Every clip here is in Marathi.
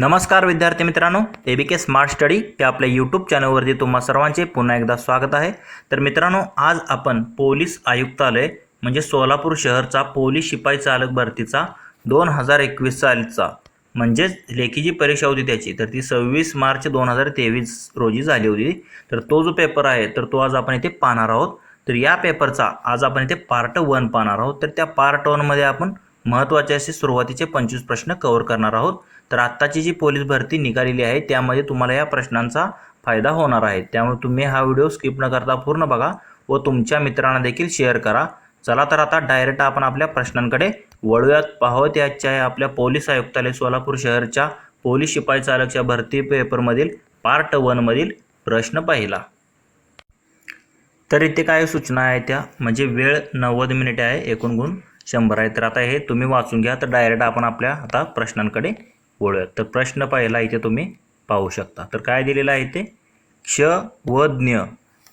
नमस्कार विद्यार्थी मित्रांनो ए बी के स्मार्ट स्टडी या आपल्या यूट्यूब चॅनलवरती तुम्हा सर्वांचे पुन्हा एकदा स्वागत आहे. तर मित्रांनो आज आपण पोलीस आयुक्तालय म्हणजे सोलापूर शहरचा पोलीस शिपाई चालक भरतीचा दोन हजार एकवीस सालचा म्हणजेच लेखी जी परीक्षा होती त्याची. तर ती सव्वीस मार्च दोन हजार तेवीस रोजी झाली होती. तर तो जो पेपर आहे तर तो आज आपण इथे पाहणार आहोत. तर या पेपरचा आज आपण इथे पार्ट वन पाहणार आहोत. तर त्या पार्ट वनमध्ये आपण महत्त्वाचे असे सुरुवातीचे पंचवीस प्रश्न कव्हर करणार आहोत. तर आत्ताची जी पोलीस भरती निघालेली आहे त्यामध्ये तुम्हाला या प्रश्नांचा फायदा होणार आहे. त्यामुळे तुम्ही हा व्हिडिओ स्किप न करता पूर्ण बघा व तुमच्या मित्रांना देखील शेअर करा. चला तर आता डायरेक्ट आपण आपल्या प्रश्नांकडे वळूयात. पाहत याच्या आहे आपल्या पोलीस आयुक्तालय सोलापूर शहरच्या पोलीस शिपाई चालकच्या भरती पेपरमधील पार्ट वनमधील प्रश्न पाहिला. तर इथे काय सूचना आहे त्या? म्हणजे वेळ नव्वद मिनिटे आहे एकूण गुण शंभर आहे. तर आता हे तुम्ही वाचून घ्या. तर डायरेक्ट आपण आपल्या आता प्रश्नांकडे ओळख तर प्रश्न पाहिला इथे तुम्ही पाहू शकता. तर काय दिलेलं आहे ते क्ष व ज्ञ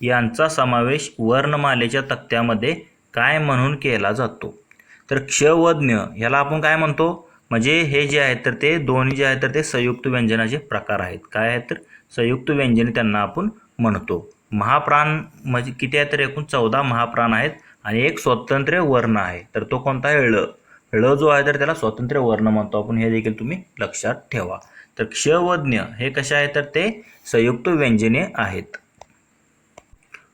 यांचा समावेश वर्णमालेच्या तक्त्यामध्ये काय म्हणून केला जातो? तर क्ष व ज्ञ याला आपण काय म्हणतो? म्हणजे हे जे आहेत तर ते दोन्ही जे आहेत तर ते संयुक्त व्यंजनाचे प्रकार आहेत. काय आहेत तर? संयुक्त व्यंजने त्यांना आपण म्हणतो. महाप्राण म्हणजे किती आहेत तर एकूण चौदा महाप्राण आहेत आणि एक स्वतंत्र वर्ण आहे. तर तो कोणता? आहे ळ. ळ जो आहे तर त्याला स्वातंत्र्य वर्ण म्हणतो. आपण हे देखील तुम्ही लक्षात ठेवा. तर क्ष व ज्ञ हे कसे आहे तर ते संयुक्त व्यंजने आहेत.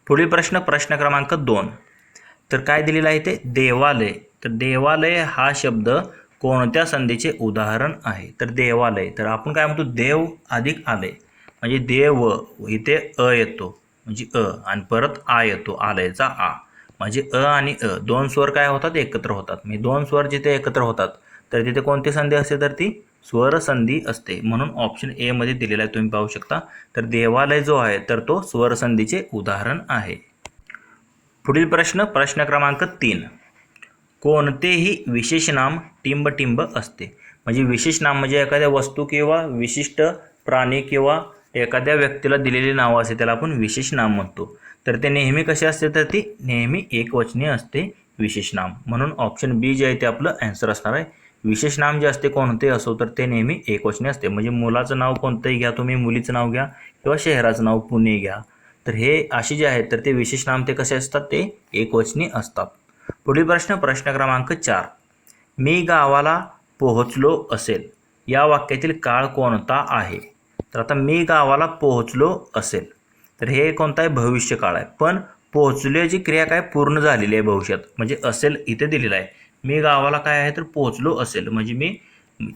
पुढील प्रश्न प्रश्न क्रमांक दोन. तर काय दिलेलं आहे ते? देवालय. तर देवालय हा शब्द कोणत्या संधीचे उदाहरण आहे? तर देवालय. तर आपण काय म्हणतो? देव अधिक आलय. म्हणजे देव इथे अ येतो. म्हणजे अ. आणि परत आ येतो. आलयचा आ. म्हणजे अ आणि अ दोन स्वर काय होतात? एकत्र होतात. म्हणजे दोन स्वर जिथे एकत्र होतात तर तिथे कोणती संधी असते तर ती स्वर संधी असते. म्हणून ऑप्शन ए मध्ये दिलेला आहे तुम्ही पाहू शकता. तर देवालय जो आहे तर तो स्वर संधीचे उदाहरण आहे. पुढील प्रश्न प्रश्न क्रमांक तीन. कोणतेही विशेष नाम टिंब असते. म्हणजे विशेष नाम म्हणजे एखाद्या वस्तू किंवा विशिष्ट प्राणी किंवा एखाद्या व्यक्तीला दिलेली नावं असते त्याला आपण विशेष नाम म्हणतो. तर ते नेहमी कसे असते? तर ती नेहमी एकवचनीय असते विशेष नाम. म्हणून ऑप्शन बी जे आहे ते आपलं ॲन्सर असणार आहे. विशेष नाम जे असते कोणते असो तर ते नेहमी एकवचनी असते. म्हणजे मुलाचं नाव कोणतंही घ्या तुम्ही मुलीचं नाव घ्या किंवा शहराचं नाव पुणे घ्या. तर हे असे जे आहेत तर ते विशेष नाम ते कसे असतात? ते एकवचनी असतात. पुढील प्रश्न प्रश्न क्रमांक चार. मी गावाला पोहोचलो असेल. या वाक्यातील काळ कोणता आहे? तर आता मी गावाला पोहोचलो असेल. तर हे कोणतं आहे भविष्य काळ आहे. पण पोहोचल्याची क्रिया काय? पूर्ण झालेली आहे भविष्यात. म्हणजे असेल इथे दिलेलं आहे. मी गावाला काय आहे तर पोहोचलो असेल. म्हणजे मी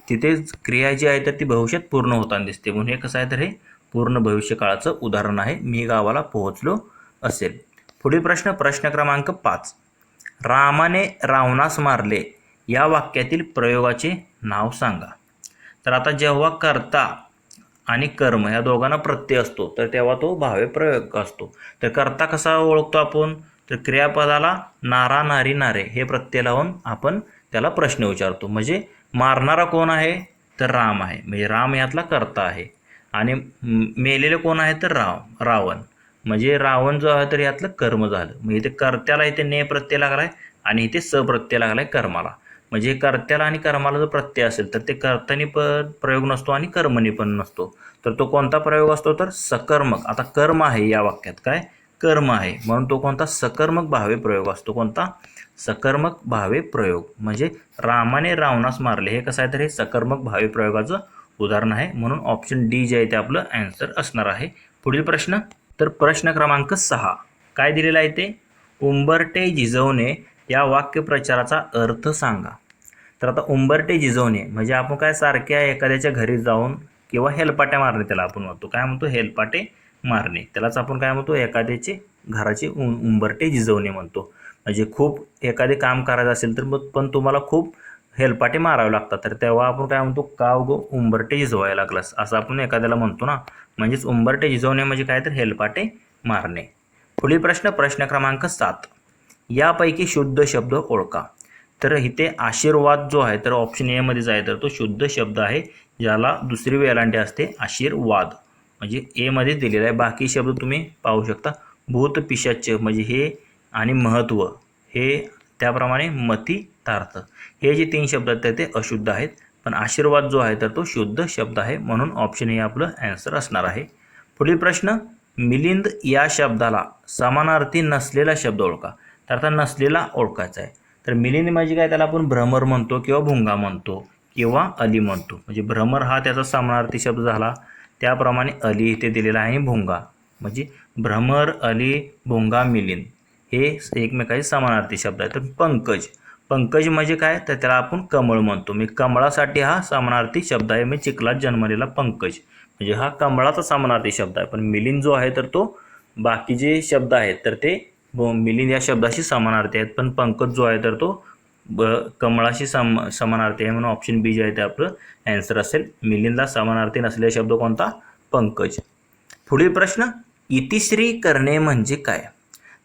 तिथे क्रिया जी आहे तर ती भविष्यात पूर्ण होताना दिसते. म्हणून हे कसं आहे तर हे पूर्ण भविष्य काळाचं उदाहरण आहे. मी गावाला पोहोचलो असेल. पुढील प्रश्न प्रश्न क्रमांक पाच. रामाने रावणास मारले. या वाक्यातील प्रयोगाचे नाव सांगा. तर आता जेव्हा कर्ता आणि कर्म या दोघांना प्रत्यय असतो. तर तेव्हा तो भावे प्रयोग असतो. तर कर्ता कसा ओळखतो आपण? तर क्रियापदाला नारा नारी नारे हे प्रत्यय लावून आपण त्याला प्रश्न विचारतो. म्हणजे मारणारा कोण आहे? तर राम आहे. म्हणजे राम यातला कर्ता आहे. आणि मेलेले कोण आहे? तर राव रावण. म्हणजे रावण जो आहे तर यातलं कर्म झालं. म्हणजे इथे कर्त्याला इथे ने प्रत्यय लागला आहे आणि इथे स प्रत्यय लागला आहे कर्माला. म्हणजे कर्त्याला आणि कर्माला जो प्रत्यय असेल तर ते कर्तानी पण प्रयोग नसतो आणि कर्मणी पण नसतो. तर तो कोणता प्रयोग असतो? तर सकर्मक. आता कर्म आहे या वाक्यात. काय? कर्म आहे. म्हणून तो कोणता? सकर्मक भावे प्रयोग असतो. कोणता? सकर्मक भावे प्रयोग. म्हणजे रामाने रावणास मारले. हे कसं आहे? तर हे सकर्मक भावे प्रयोगाचं उदाहरण आहे. म्हणून ऑप्शन डी जे आहे ते आपलं ॲन्सर असणार आहे. पुढील प्रश्न. तर प्रश्न क्रमांक सहा. काय दिलेला आहे ते? उंबरटे झिजवणे या वाक्यप्रचाराचा अर्थ सांगा. तर आता उंबरटे जिजवणे म्हणजे आपण काय सारख्या एखाद्याच्या घरी जाऊन किंवा हेलपाट्या मारणे त्याला आपण म्हणतो. काय म्हणतो? हेलपाटे मारणे. त्यालाच आपण काय म्हणतो? एखाद्याचे घराचे उं उंबरटे जिजवणे म्हणतो. म्हणजे खूप एखादे काम करायचं असेल तर मग पण तुम्हाला खूप हेलपाटे मारावे लागतात. तर तेव्हा आपण काय म्हणतो? काव गो उंबरटे झिजवायला लागलास. असं आपण एखाद्याला म्हणतो ना. म्हणजेच उंबरटे झिजवणे म्हणजे काय तर हेलपाटे मारणे. पुढील प्रश्न प्रश्न क्रमांक सात. यापैकी शुद्ध शब्द ओळखा. तर इथे आशीर्वाद जो आहे तर ऑप्शन एमध्येच आहे तर तो शुद्ध शब्द आहे ज्याला दुसरी वेलांटी असते आशीर्वाद. म्हणजे एमध्ये दिलेला आहे. बाकी शब्द तुम्ही पाहू शकता. भूत पिशाच म्हणजे हे आणि महत्त्व हे त्याप्रमाणे मती तार्थ हे जे तीन शब्द आहेत ते अशुद्ध आहेत. पण आशीर्वाद जो आहे तर तो शुद्ध शब्द आहे म्हणून ऑप्शन हे आपलं ॲन्सर असणार आहे. पुढील प्रश्न मिलिंद या शब्दाला समानार्थी नसलेला शब्द ओळखा. तर आता नसलेला ओळखायचा आहे. तर मिलिंद म्हणजे काय? त्याला आपण भ्रमर म्हणतो किंवा भुंगा म्हणतो किंवा अली म्हणतो. म्हणजे भ्रमर हा त्याचा समानार्थी शब्द झाला. त्याप्रमाणे अली इथे दिलेला आहे भुंगा. म्हणजे भ्रमर अली भुंगा मिलिंद हे एकमेकाचे समानार्थी शब्द आहेत. तर पंकज. पंकज म्हणजे काय? तर त्याला आपण कमळ म्हणतो. मी कमळासाठी हा समानार्थी शब्द आहे. मी चिखलात जन्मलेला पंकज. म्हणजे हा कमळाचा समानार्थी शब्द आहे. पण मिलिंद जो आहे तर तो बाकी जे शब्द आहेत. तर ते मिलिंद या शब्दाशी समानार्थी आहेत पण पंकज जो आहे तर तो ब कमळाशी सम समानार्थी आहे म्हणून ऑप्शन बी जे आहे ते आपलं ॲन्सर असेल. मिलिंदला समानार्थी नसलेला शब्द कोणता? पंकज. पुढील प्रश्न इतिश्री करणे म्हणजे काय?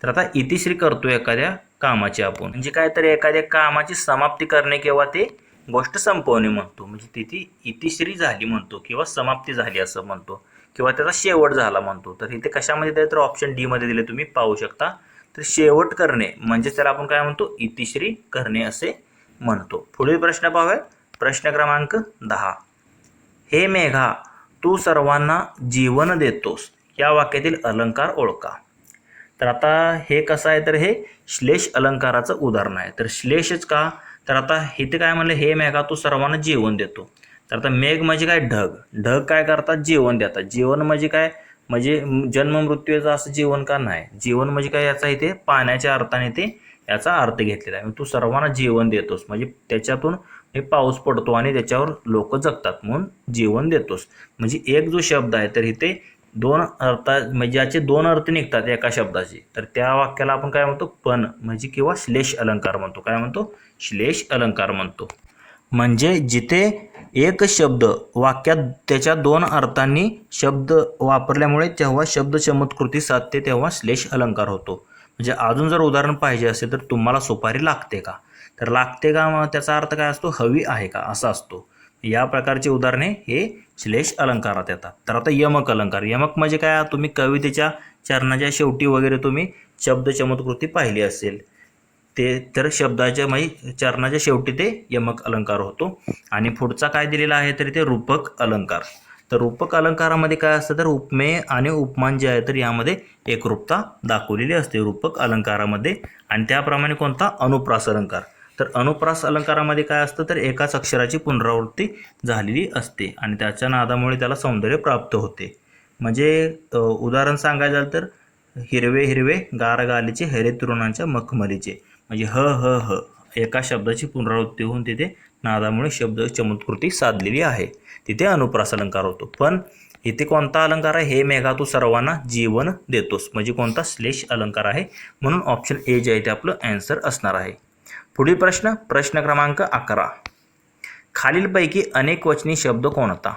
तर आता इतिश्री करतो एखाद्या कामाची आपण. म्हणजे काय तर एखाद्या कामाची समाप्ती करणे किंवा ते गोष्ट संपवणे म्हणतो. म्हणजे तिथे इतिश्री झाली म्हणतो किंवा समाप्ती झाली असं म्हणतो. किंवा त्याचा शेवट झाला म्हणतो. तर इथे कशामध्ये दिले तर ऑप्शन डी मध्ये दिले तुम्ही पाहू शकता. तर शेवट करणे म्हणजे त्याला आपण काय म्हणतो? इतिश्री करणे असे म्हणतो. पुढील प्रश्न पाहूया. प्रश्न क्रमांक दहा. हे मेघा तू सर्वांना जीवन देतोस. या वाक्यातील अलंकार ओळखा. तर आता हे कसं आहे? तर हे श्लेष अलंकाराचं उदाहरण आहे. तर श्लेषच का? तर आता इथे काय म्हणलं? हे मेघा तू सर्वांना जीवन देतो. तर आता मेघ म्हणजे काय? ढग. ढग काय करतात? जीवन देतात. जीवन म्हणजे काय? म्हणजे जन्म मृत्यूचं असं जीवन का नाही? जीवन म्हणजे काय याचा इथे? पाण्याच्या अर्थाने ते याचा अर्थ घेतलेला आहे. तू सर्वांना जीवन देतोस. म्हणजे त्याच्यातून हे पाऊस पडतो आणि त्याच्यावर लोक जगतात म्हणून जीवन देतोस. म्हणजे एक जो शब्द आहे तर इथे दोन अर्थ म्हणजे याचे दोन अर्थ निघतात एका शब्दाचे. तर त्या वाक्याला आपण काय म्हणतो? पण म्हणजे किंवा श्लेष अलंकार म्हणतो. काय म्हणतो? श्लेष अलंकार म्हणतो. म्हणजे जिथे एक शब्द वाक्यात त्याच्या दोन अर्थांनी शब्द वापरल्यामुळे तेव्हा शब्द चमत्कृती साधते तेव्हा श्लेष अलंकार होतो. म्हणजे अजून जर उदाहरण पाहिजे असेल तर तुम्हाला सुपारी लागते का? तर लागते का मग? त्याचा अर्थ काय असतो? हवी आहे का? असा असतो. या प्रकारची उदाहरणे हे श्लेष अलंकारात येतात. तर आता यमक अलंकार. यमक म्हणजे काय? तुम्ही कवितेच्या चरणाच्या शेवटी वगैरे तुम्ही शब्द चमत्कृती पाहिली असेल. ते तर शब्दाच्या म्हणजे चरणाच्या शेवटी ते यमक अलंकार होतो. आणि पुढचा काय दिलेला आहे तर ते रूपक अलंकार. तर रूपक अलंकारामध्ये काय असतं तर उपमेय आणि उपमान जे आहे तर यामध्ये एकरूपता दाखवलेली असते रूपक अलंकारामध्ये. आणि त्याप्रमाणे कोणता? अनुप्रास अलंकार. तर अनुप्रास अलंकारामध्ये काय असतं तर एकाच अक्षराची पुनरावृत्ती झालेली असते आणि त्याच्या नादामुळे त्याला सौंदर्य प्राप्त होते. म्हणजे उदाहरण सांगायचं झालं तर हिरवे हिरवे गार गालीचे हरे तरुणांच्या मखमलीचे. म्हणजे ह ह ह एका शब्दाची पुनरावृत्ती होऊन तिथे नादामुळे शब्द चमत्कृती साधलेली आहे. तिथे अनुप्रास अलंकार होतो. पण इथे कोणता अलंकार आहे? हे मेघा तू सर्वांना जीवन देतोस. म्हणजे कोणता श्लेष अलंकार आहे? म्हणून ऑप्शन ए जे आहे ते आपलं ॲन्सर असणार आहे. पुढील प्रश्न प्रश्न क्रमांक अकरा. खालीलपैकी अनेक वचनी शब्द कोणता?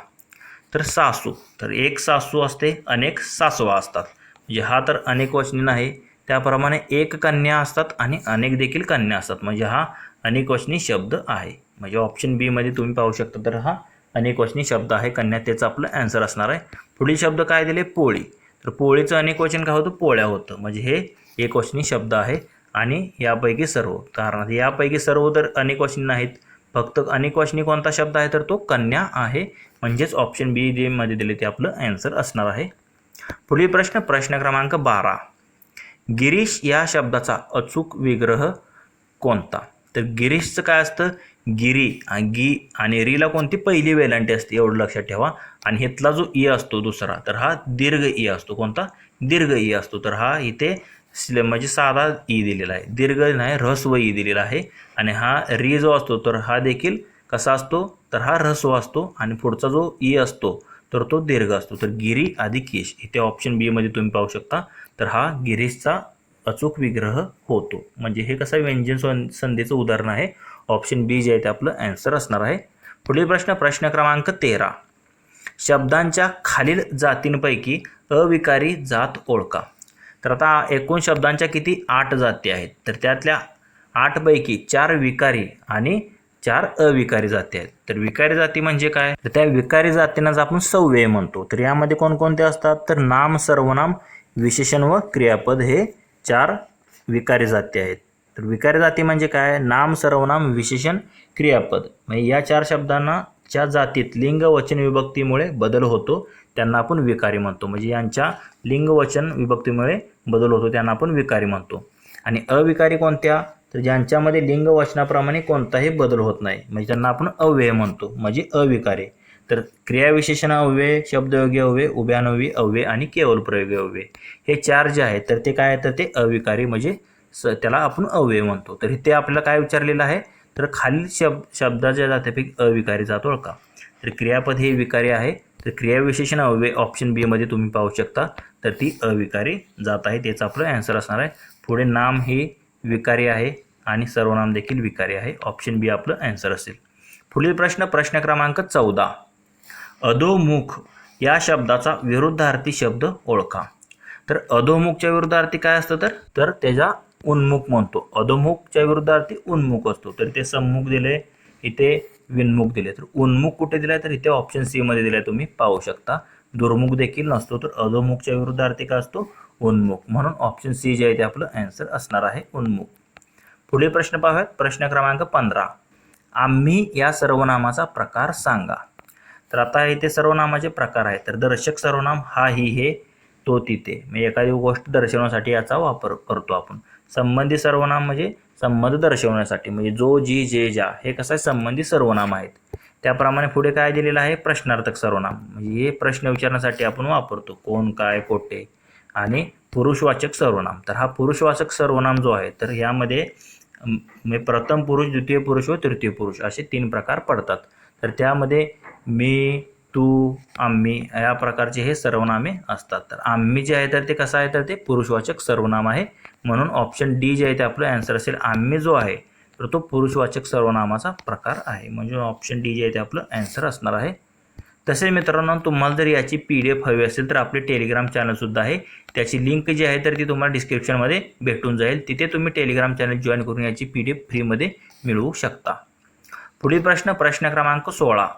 तर सासू. तर एक सासू असते अनेक सासवा असतात. म्हणजे हा तर अनेक वचनी नाही त्याप्रमाणे एक कन्या असतात आणि अनेक देखील कन्या असतात. म्हणजे हा अनेकवचनी शब्द आहे. म्हणजे ऑप्शन बीमध्ये तुम्ही पाहू शकता तर हा अनेकवचनी शब्द आहे. कन्या त्याचं आपलं ॲन्सर असणार आहे. पुढील शब्द काय दिले? पोळी. तर पोळीचं अनेकवचन काय होतं? पोळ्या होतं. म्हणजे हे एकवचनी शब्द आहे आणि यापैकी सर्व. कारण यापैकी सर्व तर अनेकवचनी नाहीत. फक्त अनेकवचनी कोणता शब्द आहे? तर तो कन्या आहे. म्हणजेच ऑप्शन बी जे मध्ये दिले ते आपलं ॲन्सर असणार आहे. पुढील प्रश्न प्रश्न क्रमांक बारा. गिरीश या शब्दाचा अचूक विग्रह कोणता? तर गिरीशचं काय असतं? गिरी आणि गी आणि रीला कोणती? पहिली वेलांटी असते एवढं लक्षात ठेवा. आणि इथला जो ई असतो दुसरा तर हा दीर्घ ई असतो. कोणता? दीर्घ ई असतो. तर हा इथे स्ल म्हणजे साधा ई दिलेला आहे. दीर्घ नाही ऱ्हस्व ई दिलेला आहे. आणि हा री जो असतो तर हा देखील कसा असतो? तर हा ऱ्हस्व असतो. आणि पुढचा जो ई असतो तर तो दीर्घ असतो. तर गिरी अधिक यश इथे ऑप्शन बी मध्ये तुम्ही पाहू शकता. तर हा गिरीशचा अचूक विग्रह होतो. म्हणजे हे कसं व्यंजन सं- संधीचं उदाहरण आहे. ऑप्शन बी जे आहे ते आपलं ॲन्सर असणार आहे. पुढील प्रश्न प्रश्न क्रमांक तेरा. शब्दांच्या खालील जातींपैकी अविकारी जात ओळखा. तर आता एकूण शब्दांच्या किती? आठ जाती आहेत. तर त्यातल्या आठपैकी चार विकारी आणि चार अविकारी जाती आहेत. तर विकारी जाती म्हणजे काय? तर त्या विकारी जातींनाच आपण सव्यय म्हणतो तर यामध्ये कोणकोणते असतात? तर नाम सर्वनाम विशेषण व क्रियापद हे चार विकारी जाती आहेत. तर विकारी जाती म्हणजे काय? नाम सर्वनाम विशेषण क्रियापद. म्हणजे या चार शब्दांना च्या जातीत लिंग वचन विभक्तीमुळे बदल होतो त्यांना आपण विकारी म्हणतो. म्हणजे यांच्या लिंग वचन विभक्तीमुळे बदल होतो त्यांना आपण विकारी म्हणतो. आणि अविकारी कोणत्या? तर ज्यांच्यामध्ये लिंग वचनाप्रमाणे कोणताही बदल होत नाही म्हणजे त्यांना आपण अव्यय म्हणतो म्हणजे अविकारी. तर क्रियाविशेषण अव्यय शब्दयोगी अव्यय उभ्यानवी अव्यय आणि केवल प्रयोगी अव्यय. हे चार जे आहेत तर ते काय तर ते अविकारी म्हणजे स त्याला आपण अव्यय म्हणतो. तर ते आपल्याला काय विचारलेलं आहे? तर खालील शब्द शब्दाच्या जात्यापैकी अविकारी जात ओळखा. तर क्रियापद हे विकारी आहे. तर क्रियाविशेषण अव्यय ऑप्शन बीमध्ये तुम्ही पाहू शकता. तर ती अविकारी जात आहे त्याचा आपलं ॲन्सर असणार आहे. पुढे नाम हे विकारी आहे. आणि सर्वनाम देखील विकारी आहे. ऑप्शन बी आपलं ॲन्सर असेल. पुढील प्रश्न प्रश्न क्रमांक चौदा. अधोमुख या शब्दाचा विरुद्धार्थी शब्द ओळखा. तर अधोमुखच्या विरुद्धार्थी काय असतं तर? तर त्याचा उन्मुख म्हणतो. अधोमुखच्या विरुद्धार्थी उन्मुख असतो. तर ते सम्मुख दिले इथे विन्मुख दिले. तर उन्मुख कुठे दिलाय? तर इथे ऑप्शन सी मध्ये दिलाय. तुम्ही पाहू शकता. दुर्मुख देखील नसतो तर अधोमुखच्या विरुद्धार्थी काय असतो? उन्मुख. म्हणून ऑप्शन सी जे आहे ते आपलं ॲन्सर असणार आहे उन्मुख. पुढील प्रश्न पाहूयात. प्रश्न क्रमांक पंधरा. आम्ही या सर्वनामाचा प्रकार सांगा. तर आता इथे सर्वनामाचे प्रकार आहेत. तर दर्शक सर्वनाम हा ही हे तो तिथे म्हणजे एखादी गोष्ट दर्शवण्यासाठी याचा वापर करतो आपण. संबंधी सर्वनाम म्हणजे संबंध दर्शवण्यासाठी. म्हणजे जो जी जे ज्या हे कसं आहे? संबंधी सर्वनाम आहेत. त्याप्रमाणे पुढे काय दिलेलं आहे? प्रश्नार्थक सर्वनाम. म्हणजे हे प्रश्न विचारण्यासाठी आपण वापरतो. कोण काय कोठे आणि पुरुषवाचक सर्वनाम. तर हा पुरुषवाचक सर्वनाम जो आहे तर यामध्ये मी म्हणजे प्रथम पुरुष द्वितीय पुरुष व तृतीय पुरुष असे तीन प्रकार पडतात. तर त्यामध्ये मी तू आम्ही या प्रकारचे हे सर्वनामे असतात. तर आम्ही जे आहे तर ते कसं आहे तर ते पुरुषवाचक सर्वनाम आहे. म्हणून ऑप्शन डी जे आहे ते आपलं ॲन्सर असेल आम्ही जो आहे तर तो पुरुषवाचक सर्वनामाचा प्रकार आहे. म्हणजे ऑप्शन डी जे आहे ते आपलं ॲन्सर असणार आहे. तसेच मित्रांनो तुम्हाला जर याची पी डी एफ हवी असेल तर आपले टेलिग्राम चॅनलसुद्धा आहे. त्याची लिंक जी आहे तर ती तुम्हाला डिस्क्रिप्शनमध्ये भेटून जाईल. तिथे तुम्ही टेलिग्राम चॅनल जॉईन करून याची पी डी एफ फ्रीमध्ये मिळवू शकता. पुढील प्रश्न प्रश्न क्रमांक सोळा.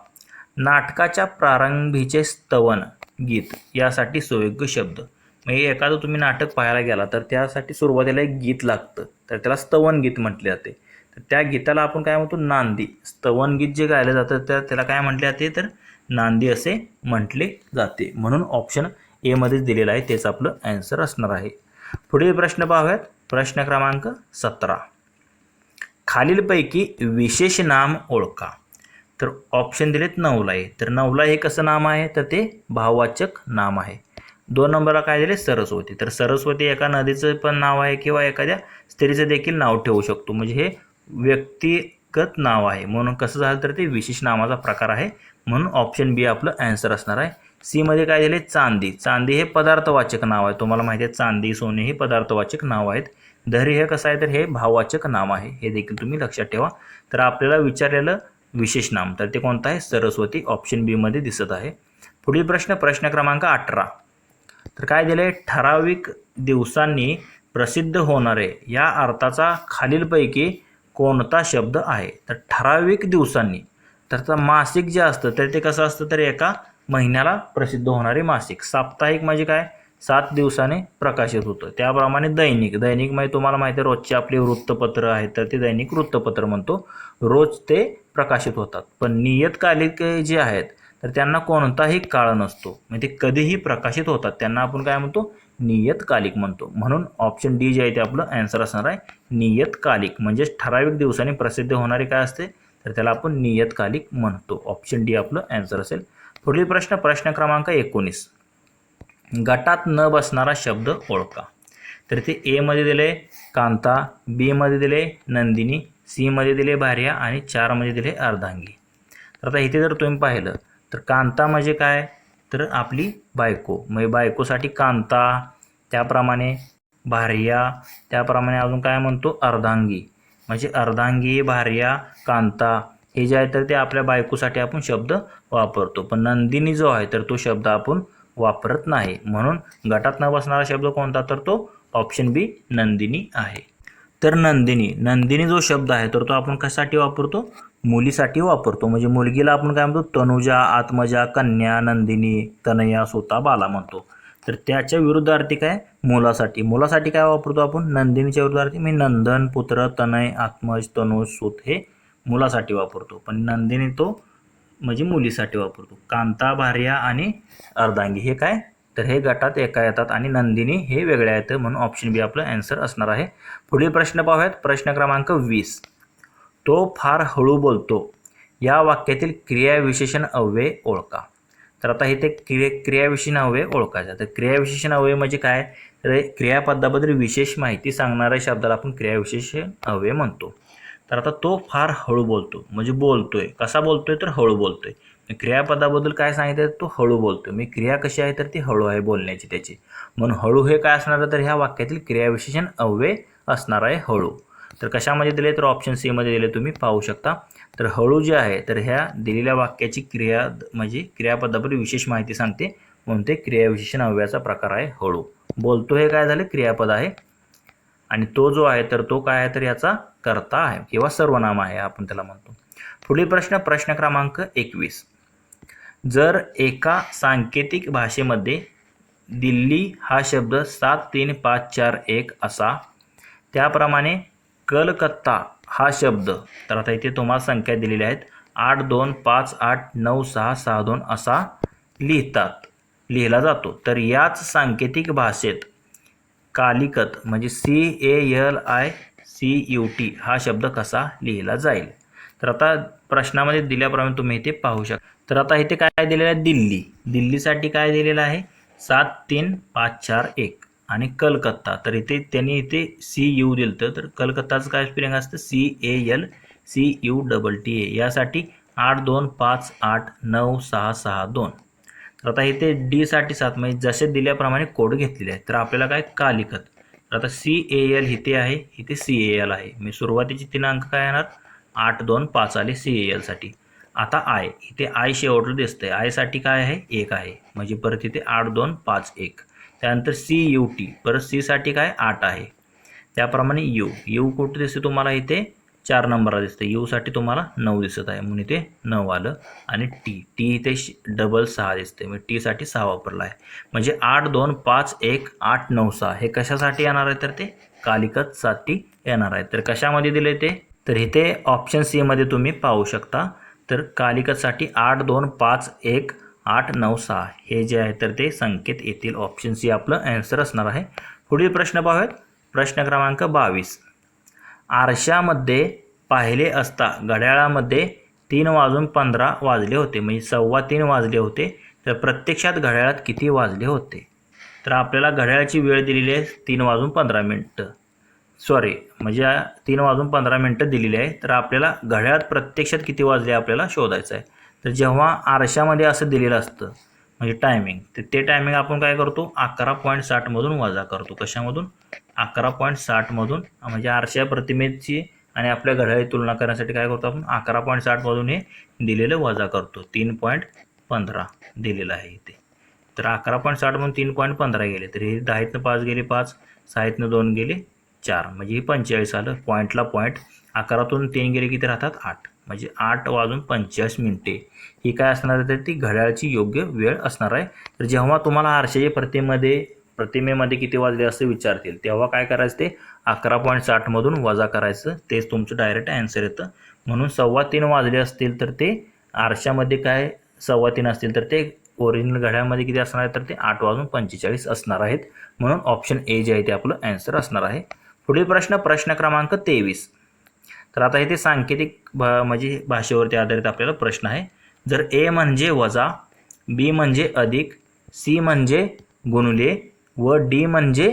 नाटकाच्या प्रारंभीचे स्तवन गीत यासाठी सुयोग्य शब्द. म्हणजे एखादं तुम्ही नाटक पाहायला गेला तर त्यासाठी सुरुवातीला एक गीत लागतं. तर त्याला स्तवन गीत म्हटले जाते. तर त्या गीताला आपण काय म्हणतो? नांदी. स्तवन गीत जे गायलं जातं त्या त्याला काय म्हटले जाते? तर नांदी असे म्हटले जाते. म्हणून ऑप्शन एमध्येच दिलेलं आहे. तेच आपलं ॲन्सर असणार आहे. पुढील प्रश्न पाहूयात. प्रश्न क्रमांक सतरा. खालीलपैकी विशेष नाम ओळखा. तर ऑप्शन दिलेत नवला तर नवलाई हे कसं नाम आहे? तर ते भाववाचक नाम आहे. दोन नंबरला काय दिले? सरस्वती. तर सरस्वती एका नदीचं पण नाव आहे किंवा एखाद्या स्त्रीचं देखील नाव ठेवू शकतो. म्हणजे हे व्यक्तिगत नाव आहे. म्हणून कसं झालं तर ते विशेष नामाचा प्रकार आहे. म्हणून ऑप्शन बी आपलं ॲन्सर असणार आहे. सीमध्ये काय दिले चांदी. चांदी हे पदार्थवाचक नाव आहे. तुम्हाला माहिती आहे चांदी सोने हे पदार्थवाचक नाव आहेत. धरी हे कसं आहे? तर हे भाववाचक नाम आहे. हे देखील तुम्ही लक्षात ठेवा. तर आपल्याला विचारलेलं विशेष नाम. तर ते कोणतं आहे? सरस्वती. ऑप्शन बीमध्ये दिसत आहे. पुढील प्रश्न प्रश्न क्रमांक अठरा. तर काय दिले आहे ठराविक दिवसांनी प्रसिद्ध होणारे या अर्थाचा खालीलपैकी कोणता शब्द आहे? तर ठराविक दिवसांनी तर मासिक जे असतं तर ते कसं असतं तर एका महिन्याला प्रसिद्ध होणारे मासिक. साप्ताहिक म्हणजे काय? सात दिवसाने प्रकाशित होतं. त्याप्रमाणे दैनिक. दैनिक म्हणजे तुम्हाला माहिती आहे रोजचे आपले वृत्तपत्र आहेत तर ते दैनिक वृत्तपत्र म्हणतो. रोज ते प्रकाशित होतात. पण नियतकालिक जे आहेत तर त्यांना कोणताही काळ नसतो. म्हणजे ते कधीही प्रकाशित होतात. त्यांना आपण काय म्हणतो? नियतकालिक म्हणतो. म्हणून ऑप्शन डी जे आहे ते आपलं ॲन्सर असणार आहे. नियतकालिक. म्हणजेच ठराविक दिवसांनी प्रसिद्ध होणारे काय असते? तर त्याला आपण नियतकालिक म्हणतो. ऑप्शन डी आपलं ॲन्सर असेल. पुढील प्रश्न प्रश्न क्रमांक एकोणीस. गटात न बसणारा शब्द ओळखा. तर ते एमध्ये दिले कांता बीमध्ये दिले नंदिनी सीमध्ये दिले भार्या आणि चारमध्ये दिले अर्धांगी. तर आता इथे जर तुम्ही पाहिलं तर कांता म्हणजे काय? तर आपली बायको. म्हणजे बायकोसाठी कांता त्याप्रमाणे भार्या त्याप्रमाणे अजून काय म्हणतो? अर्धांगी. म्हणजे अर्धांगी भार्या कांता हे जे आहे तर ते आपल्या बायकोसाठी आपण शब्द वापरतो. पण नंदिनी जो आहे तर तो शब्द आपण वापरत नाही. म्हणून गटात न बसणारा शब्द कोणता? तर तो ऑप्शन बी नंदिनी आहे. तर नंदिनी नंदिनी जो शब्द आहे तर तो आपण कशासाठी वापरतो? मुलीसाठी वापरतो. म्हणजे मुलगीला आपण काय म्हणतो? तनुजा आत्मजा कन्या नंदिनी तनया सोता बाला म्हणतो. तर त्याच्या विरुद्धार्थी काय? मुलासाठी. मुलासाठी काय वापरतो आपण? नंदिनीच्या विरुद्धार्थी. मी नंदन पुत्र तनय आत्मज तनुज सूत हे मुलासाठी वापरतो. पण नंदिनी तो म्हणजे मुलीसाठी वापरतो. कांता भार्या आणि अर्धांगी हे काय? तर हे गटात एका येतात आणि नंदिनी हे वेगळ्या येतं म्हणून ऑप्शन बी आपलं अँसर असणार आहे. पुढील प्रश्न पाहूयात. प्रश्न क्रमांक वीस. तो फार हळू बोलतो. या वाक्यातील क्रियाविशेषण अव्यय ओळखा. तर आता हे ते क्रिये क्रियाविशेषण नावे ओळखायचा. तर क्रियाविशेषण अव्यय म्हणजे काय? तर क्रियापदाबद्दल विशेष माहिती सांगणाऱ्या शब्दाला आपण क्रियाविशेषण अव्यय म्हणतो. तर आता तो फार हळू बोलतो. म्हणजे बोलतोय. कसा बोलतोय? तर हळू बोलतोय. क्रियापदाबद्दल काय सांगितलं तो हळू बोलतो मी म्हणजे क्रिया कशी आहे? तर ती हळू आहे बोलण्याची त्याची. म्हणून हळू हे काय असणार? आहे तर ह्या वाक्यातील क्रियाविशेषण अव्यय असणार आहे हळू. तर कशामध्ये दिले? तर ऑप्शन सीमध्ये दिले. तुम्ही पाहू शकता. तर हळू जे आहे तर ह्या दिलेल्या वाक्याची क्रिया म्हणजे क्रियापदाबद्दल विशेष माहिती सांगते. म्हणून ते क्रियाविशेषण अव्ययाचा प्रकार आहे हळू. बोलतो हे काय झालं? क्रियापद आहे. आणि तो जो आहे तर तो काय आहे? तर याचा कर्ता आहे किंवा सर्वनाम आहे आपण त्याला म्हणतो. पुढील प्रश्न प्रश्न क्रमांक एकवीस. जर एका सांकेतिक भाषेमध्ये दिल्ली हा शब्द सात तीन पाच चार एक असा त्याप्रमाणे कलकत्ता हा शब्द. तर आता इथे तुम्हाला संख्या दिलेल्या आहेत. आठ दोन पाच आठ नऊ सहा सहा दोन असा लिहितात. लिहिला जातो. तर याच सांकेतिक भाषेत कालिकत म्हणजे C A L I C U T हा शब्द कसा लिहिला जाईल? तर आता प्रश्नामध्ये दिल्याप्रमाणे तुम्ही इथे पाहू शकता तर आता इथे काय दिलेलं आहे? दिल्ली. दिल्लीसाठी काय दिलेलं आहे? सात तीन पाच चार एक. आणि कलकत्ता. तर इथे त्यांनी इथे सी यू दिलं तर कलकत्ताचं काय स्पेलिंग असतं? C A L C U double T A यासाठी आठ दोन पाच आठ नऊ सहा सहा दोन. तर आता इथे डीसाठी सात म्हणजे जसे दिल्याप्रमाणे कोड घेतलेले आहेत. तर आपल्याला काय? कालिकत तर आता सी ए एल इथे आहे. इथे सी ए एल आहे. मी सुरुवातीचे तीन अंक काय येणार आठ दोन पाच आले सी ए एलसाठी आता आय इथे आय शेवटलं दिसतंय. आयसाठी काय आहे? एक आहे. म्हणजे परत इथे आठ दोन पाच एक. त्यानंतर सी यू टी. परत सीसाठी काय? आठ आहे. त्याप्रमाणे यू. यू कुठे दिसते तुम्हाला इथे? चार नंबरला दिसतं यूसाठी तुम्हाला नऊ दिसत आहे. म्हणून इथे नऊ आलं. आणि टी. टी इथे डबल सहा दिसते म्हणजे टीसाठी सहा वापरला आहे. म्हणजे आठ दोन पाच एक आठ नऊ सहा. हे कशासाठी येणार आहे तर ते? कालिकतसाठी येणार आहे. तर कशामध्ये दिले ते? तर इथे ऑप्शन सीमध्ये तुम्ही पाहू शकता. तर कालिकतसाठी आठ दोन पाच एक आठ नऊ सहा हे जे आहे तर ते संकेत येतील. ऑप्शन सी आपलं ॲन्सर असणार आहे. पुढील प्रश्न पाहूयात. प्रश्न क्रमांक बावीस. आरशामध्ये पाहिले असता घड्याळामध्ये तीन वाजून पंधरा वाजले होते. म्हणजे सव्वा तीन वाजले होते. तर प्रत्यक्षात घड्याळात किती वाजले होते? तर आपल्याला घड्याळाची वेळ दिलेली आहे तीन वाजून पंधरा मिनटं. सॉरी म्हणजे तीन वाजून पंधरा मिनटं दिलेली आहे. तर आपल्याला घड्याळात प्रत्यक्षात किती वाजले आपल्याला शोधायचं आहे. तर जेव्हा आरशामध्ये असं दिलेलं असतं म्हणजे टायमिंग तर ते टायमिंग आपण काय करतो? अकरा पॉईंट साठमधून वजा करतो. कशामधून? अकरा पॉईंट साठमधून म्हणजे आरशा प्रतिमेची आणि आपल्या घड्याळी तुलना करण्यासाठी काय करतो आपण? अकरा पॉईंट साठमधून हे दिलेलं वजा करतो. तीन पॉईंट पंधरा दिलेलं आहे इथे. तर अकरा पॉईंट साठमधून तीन पॉईंट पंधरा गेले. तर हे दहातनं पाच गेले पाच सहातनं दोन गेले चार. म्हणजे हे पंचेचाळीस आलं. पॉईंटला पॉईंट अकरातून तीन गेले किती राहतात? आठ. म्हणजे आठ वाजून पंचेचाळीस मिनिटे. ही काय असणार आहे तर ती घड्याळाची योग्य वेळ असणार आहे. तर जेव्हा तुम्हाला आरशाच्या प्रतिमेमध्ये प्रतिमेमध्ये किती वाजले असं विचारतील. तेव्हा काय करायचं ते अकरा पॉईंट साठमधून वजा करायचं. तेच तुमचं डायरेक्ट ॲन्सर येतं. म्हणून सव्वा तीन वाजले असतील तर ते आरशामध्ये काय सव्वा तीन असतील तर ते ओरिजिनल घड्यामध्ये किती असणार आहे तर ते आठ वाजून पंचेचाळीस असणार आहेत. म्हणून ऑप्शन ए जे आहे ते आपलं ॲन्सर असणार आहे. पुढील प्रश्न प्रश्न क्रमांक तेवीस. तर आता इथे सांकेतिक भा म्हणजे भाषेवरती आधारित आपल्याला प्रश्न आहे. जर ए म्हणजे वजा बी म्हणजे अधिक सी म्हणजे गुणुले व डी म्हणजे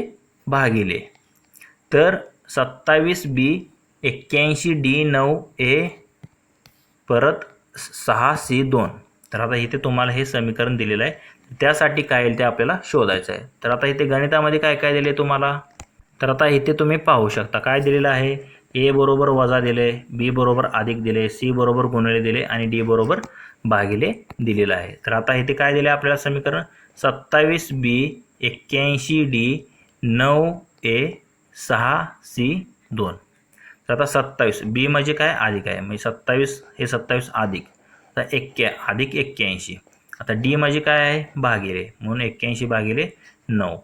भागिले. तर सत्तावीस बी एक्क्याऐंशी डी नऊ ए परत सहा सी दोन. तर आता इथे तुम्हाला हे समीकरण दिलेलं आहे. त्यासाठी काय येईल ते आपल्याला शोधायचं आहे. तर आता इथे गणितामध्ये काय काय दिले तुम्हाला? तर आता इथे तुम्ही पाहू शकता. काय दिलेलं आहे? ए बरोबर वजा दिले बी बरोबर अधिक दिले सी बरोबर गुणले दिले आणि डी बरोबर भागिले दिलेलं आहे. तर आता इथे काय दिले आपल्याला समीकरण? सत्तावीस बी एक्क्याऐंशी डी नऊ ए सहा सी दोन. तर आता सत्तावीस बी म्हणजे काय? अधिक आहे. म्हणजे सत्तावीस हे सत्तावीस अधिक. आता एक्क्या अधिक एक्क्याऐंशी. आता डी म्हणजे काय आहे? भागिले. म्हणून एक्क्याऐंशी भागिले नऊ.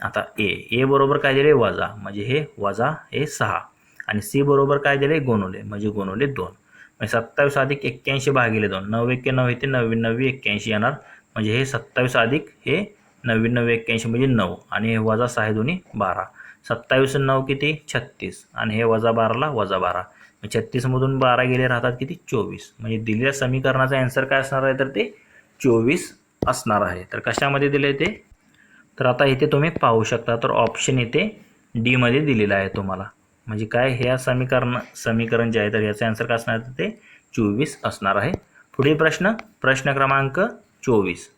आता ए ए बरोबर काय दिले? वजा. म्हणजे हे वजा हे सहा. आणि सी बरोबर काय दिले गुणवले म्हणजे गुणवले दोन. म्हणजे सत्तावीस अधिक एक्क्याऐंशी भागिले दोन. नऊ एक्क्याण्णव येते नव्याण्णवी एक्क्याऐंशी येणार. म्हणजे हे सत्तावीस अधिक हे नव्याण्णव एक्क्याऐंशी म्हणजे नऊ. आणि हे वजा सहा दोन्ही बारा. सत्तावीस नऊ किती? छत्तीस. आणि हे वजा बाराला वजा बारा. छत्तीसमधून बारा गेले राहतात किती? चोवीस. म्हणजे दिलेल्या समीकरणाचा ॲन्सर काय असणार आहे? तर ते चोवीस असणार आहे. तर कशामध्ये दिले ते? तर आता इथे तुम्ही पाहू शकता. तर ऑप्शन इथे डीमध्ये दिलेलं आहे तुम्हाला. म्हणजे काय ह्या समीकरण समीकरण जे आहे तर याचं आन्सर काय असणार तर ते चोवीस असणार आहे. पुढील प्रश्न प्रश्न क्रमांक चोवीस.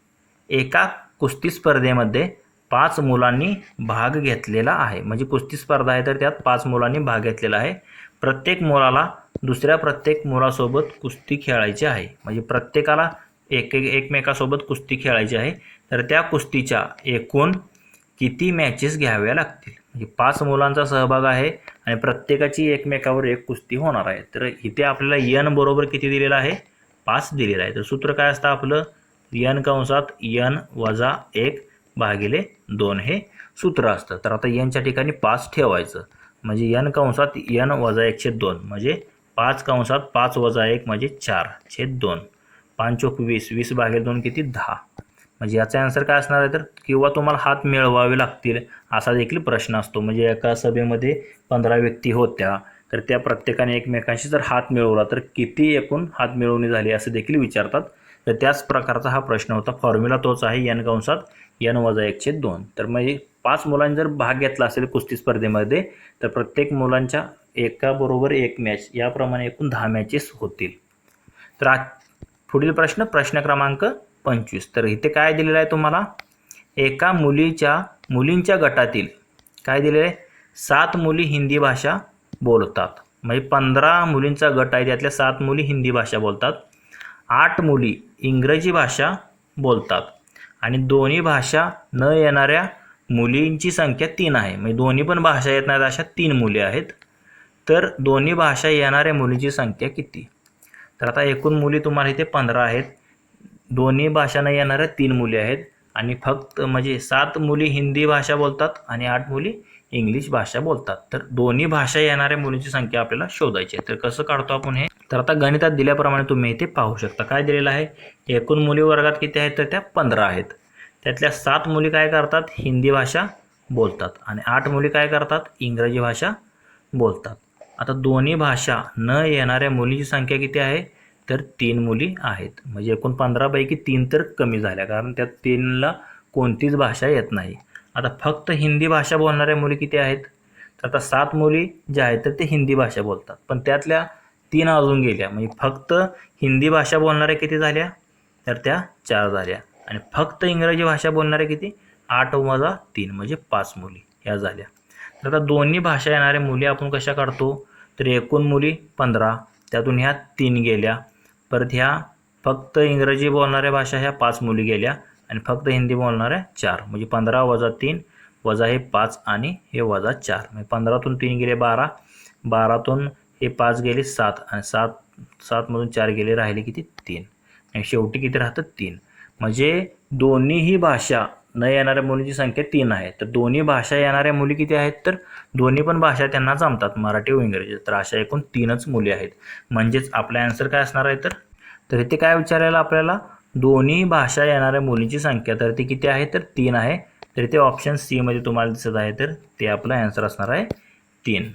एका कुस्ती स्पर्धेमध्ये पाच मुलांनी भाग घेतलेला आहे. म्हणजे कुस्ती स्पर्धा आहे तर त्यात पाच मुलांनी भाग घेतलेला आहे. प्रत्येक मुलाला दुसऱ्या प्रत्येक मुलासोबत कुस्ती खेळायची आहे. म्हणजे प्रत्येकाला एक एक एकमेकासोबत कुस्ती खेळायची आहे. तर त्या कुस्तीच्या एकूण किती मॅचेस घ्याव्या लागतील? म्हणजे पाच मुलांचा सहभाग आहे आणि प्रत्येकाची एकमेकावर एक कुस्ती होणार आहे. तर इथे आपल्याला यन बरोबर किती दिलेलं आहे? पाच दिलेलं आहे. तर सूत्र काय असतं आपलं? यन कंसात यन वजा एक भागिले दोन हे सूत्र असतं. तर आता यनच्या ठिकाणी पाच ठेवायचं. म्हणजे यन कंसात यन वजा एकशे दोन. म्हणजे पाच कंसात पाच वजा एक म्हणजे चार. छेद दोन. पाच चोक वीस. वीस भागिले दोन किती? दहा. म्हणजे याचा आन्सर काय असणार आहे तर किंवा तुम्हाला हात मिळवावे लागतील असा देखील प्रश्न असतो. म्हणजे एका सभेमध्ये पंधरा व्यक्ती होत्या तर त्या प्रत्येकाने एकमेकांशी जर हात मिळवला तर किती एकूण हात मिळवणी झाली असं देखील विचारतात. तर त्याच प्रकारचा हा प्रश्न होता. फॉर्म्युला तोच आहे यन कंसात यन वजा एकशे दोन. तर म्हणजे पाच मुलांनी जर भाग घेतला असेल कुस्ती स्पर्धेमध्ये तर प्रत्येक मुलांच्या एकाबरोबर एक मॅच याप्रमाणे एकूण दहा मॅचेस होतील. तर आ पुढील प्रश्न प्रश्न क्रमांक पंचवीस. तर इथे काय दिलेलं आहे तुम्हाला? एका मुलीच्या मुलींच्या गटातील काय दिलेलं आहे? सात मुली हिंदी भाषा बोलतात. म्हणजे पंधरा मुलींचा गट आहे त्यातल्या सात मुली हिंदी भाषा बोलतात. आठ मुली इंग्रजी भाषा बोलतात. आणि दोन्ही भाषा न येणाऱ्या मुलींची संख्या तीन आहे. म्हणजे दोन्ही पण भाषा येत नाहीत अशा तीन मुली आहेत. तर दोन्ही भाषा येणाऱ्या मुलींची संख्या किती? तर आता एकूण मुली तुम्हाला इथे पंधरा आहेत. दोन्ही भाषांना येणाऱ्या तीन मुली आहेत. आणि फक्त म्हणजे सात मुली हिंदी भाषा बोलतात आणि आठ मुली इंग्लिश भाषा बोलतात. तर दोन्ही भाषा येणाऱ्या मुलींची संख्या आपल्याला शोधायची आहे. तर कसं काढतो आपण हे? तर आता गणितात दिल्याप्रमाणे तुम्ही इथे पाहू शकता. काय दिलेलं आहे? एकूण मुली वर्गात किती आहेत? तर त्या पंधरा आहेत. त्यातल्या सात मुली काय करतात? हिंदी भाषा बोलतात. आणि आठ मुली काय करतात? इंग्रजी भाषा बोलतात. आता दोन्ही भाषा न येणाऱ्या मुलीची संख्या किती आहे? तर तीन मुली आहेत. म्हणजे एकूण पंधरापैकी तीन तर कमी झाल्या. कारण त्यात तीनला कोणतीच भाषा येत नाही. आता फक्त हिंदी भाषा बोलणाऱ्या मुली किती आहेत? तर आता सात मुली ज्या आहेत तर ते हिंदी भाषा बोलतात. पण त्यातल्या तीन अजून गेल्या. म्हणजे फक्त हिंदी भाषा बोलणाऱ्या किती झाल्या? तर त्या चार झाल्या. आणि फक्त इंग्रजी भाषा बोलणाऱ्या किती? आठ वजा तीन म्हणजे पाच मुली ह्या झाल्या. तर आता दोन्ही भाषा येणाऱ्या मुली आपण कशा काढतो? तर एकूण मुली पंधरा. त्यातून ह्या तीन गेल्या. परत ह्या फक्त इंग्रजी बोलणाऱ्या भाषा ह्या पाच मुली गेल्या आणि फक्त हिंदी बोलणाऱ्या चार. म्हणजे पंधरा वजा तीन वजा हे पाच आणि हे वजा चार. म्हणजे पंधरातून तीन गेले बारा. बारातून हे पाच गेले सात आणि सात सातमधून चार गेले राहिले किती? तीन. आणि शेवटी किती राहतं? तीन. म्हणजे दोन्हीही भाषा न येणाऱ्या मुलींची संख्या तीन आहे. तर दोन्ही भाषा येणाऱ्या मुली किती आहेत? तर दोन्ही पण भाषा त्यांना जमतात मराठी व इंग्रजी. तर अशा एकूण तीनच मुली आहेत. म्हणजेच आपला ॲन्सर काय असणार आहे तर? तर इथे काय विचारायला आपल्याला? दोन्ही भाषा येणाऱ्या मुलींची संख्या. तर ती किती आहे? तर तीन आहे. तर इथे ऑप्शन सीमध्ये तुम्हाला दिसत आहे तर ते आपला ॲन्सर असणार आहे तीन.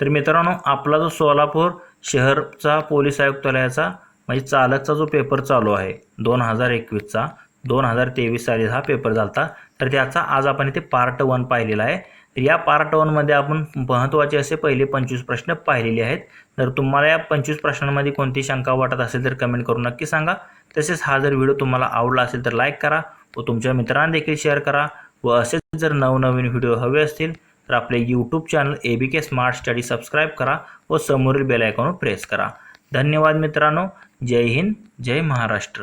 तर मित्रांनो आपला जो सोलापूर शहरचा पोलीस आयुक्तालयाचा म्हणजे चालकचा जो पेपर चालू आहे दोन हजार एकवीसचा दोन हजार तेवीस साली हा पेपर झाला तर त्याचा आज आपण इथे पार्ट वन पाहिलेला आहे. तर या पार्ट वनमध्ये आपण महत्त्वाचे असे पहिले पंचवीस प्रश्न पाहिलेले आहेत. जर तुम्हाला या पंचवीस प्रश्नांमध्ये कोणती शंका वाटत असेल तर कमेंट करून नक्की सांगा. तसेच हा जर व्हिडिओ तुम्हाला आवडला असेल तर लाईक करा व तुमच्या मित्रांना देखील शेअर करा व असेच जर नवनवीन व्हिडिओ हवे असतील तर आपले YouTube channel A B K smart study subscribe करा व समोरील बेल आयकॉनवर प्रेस करा. धन्यवाद मित्रांनो. जय हिंद जय महाराष्ट्र.